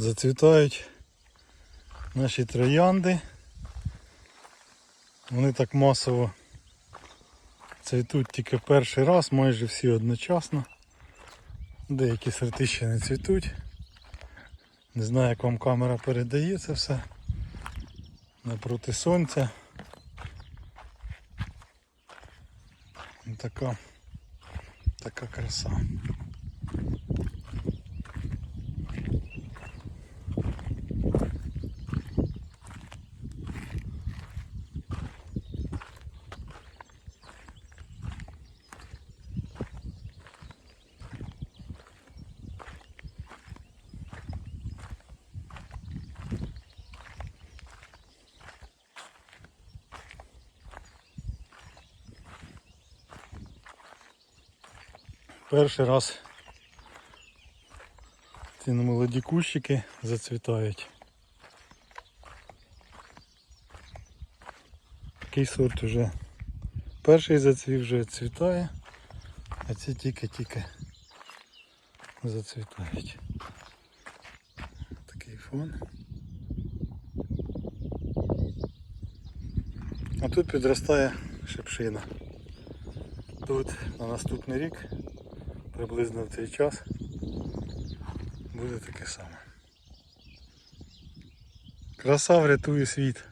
Зацвітають наші троянди. Вони так масово цвітуть тільки перший раз, майже всі одночасно. Деякі сорти ще не цвітуть. Не знаю, як вам камера передає це все. Напроти сонця. Така, така краса. Перший раз ці молоді кущики зацвітають. Такий сорт вже перший зацвів вже цвітає, а ці тільки-тільки зацвітають. Такий фон. А тут підростає шипшина. Тут на наступний рік приблизно в цей час буде таке саме. Краса врятує світ.